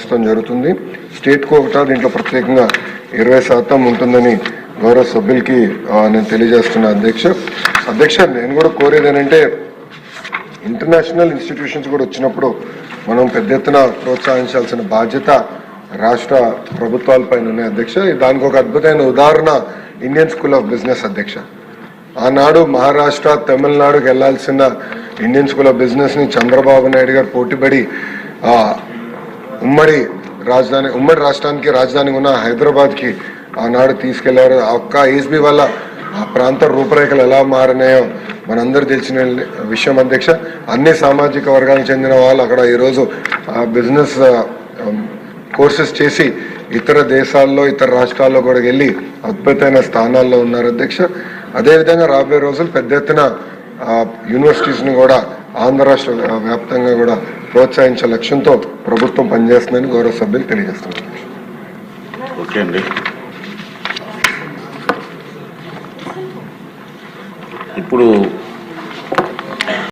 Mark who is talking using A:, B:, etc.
A: ప్రస్తుతం జరుగుతుంది. స్టేట్కు ఒకటా దీంట్లో ప్రత్యేకంగా ఇరవై శాతం ఉంటుందని గౌరవ సభ్యులకి నేను తెలియజేస్తున్నా అధ్యక్ష. అధ్యక్ష నేను కూడా కోరేది ఏంటంటే ఇంటర్నేషనల్ ఇన్స్టిట్యూషన్స్ కూడా వచ్చినప్పుడు మనం పెద్ద ఎత్తున ప్రోత్సహించాల్సిన బాధ్యత రాష్ట్ర ప్రభుత్వాలపైన ఉన్నాయి అధ్యక్ష. దానికి ఒక అద్భుతమైన ఉదాహరణ ఇండియన్ స్కూల్ ఆఫ్ బిజినెస్ అధ్యక్ష. ఆనాడు మహారాష్ట్ర తమిళనాడుకి వెళ్ళాల్సిన ఇండియన్ స్కూల్ ఆఫ్ బిజినెస్ని చంద్రబాబు నాయుడు గారు పోటీపడి ఉమ్మడి రాజధాని ఉమ్మడి రాష్ట్రానికి రాజధాని ఉన్న హైదరాబాద్కి ఆనాడు తీసుకెళ్ళారు. ఆ ఒక్క ఏస్బీ వల్ల ఆ ప్రాంత రూపురేఖలు ఎలా మారినాయో మనందరూ తెలిసిన విషయం అధ్యక్ష. అన్ని సామాజిక వర్గానికి చెందిన వాళ్ళు అక్కడ ఈరోజు ఆ బిజినెస్ కోర్సెస్ చేసి ఇతర దేశాల్లో ఇతర రాష్ట్రాల్లో కూడా వెళ్ళి అద్భుతమైన స్థానాల్లో ఉన్నారు అధ్యక్ష. అదేవిధంగా రాబోయే రోజులు పెద్ద ఎత్తున యూనివర్సిటీస్ని కూడా ఆంధ్ర రాష్ట్ర వ్యాప్తంగా కూడా ప్రోత్సహించే లక్ష్యంతో ప్రభుత్వం పనిచేస్తుందని గౌరవ సభ్యులు తెలియజేస్తున్నారు.
B: ఓకే అండి ఇప్పుడు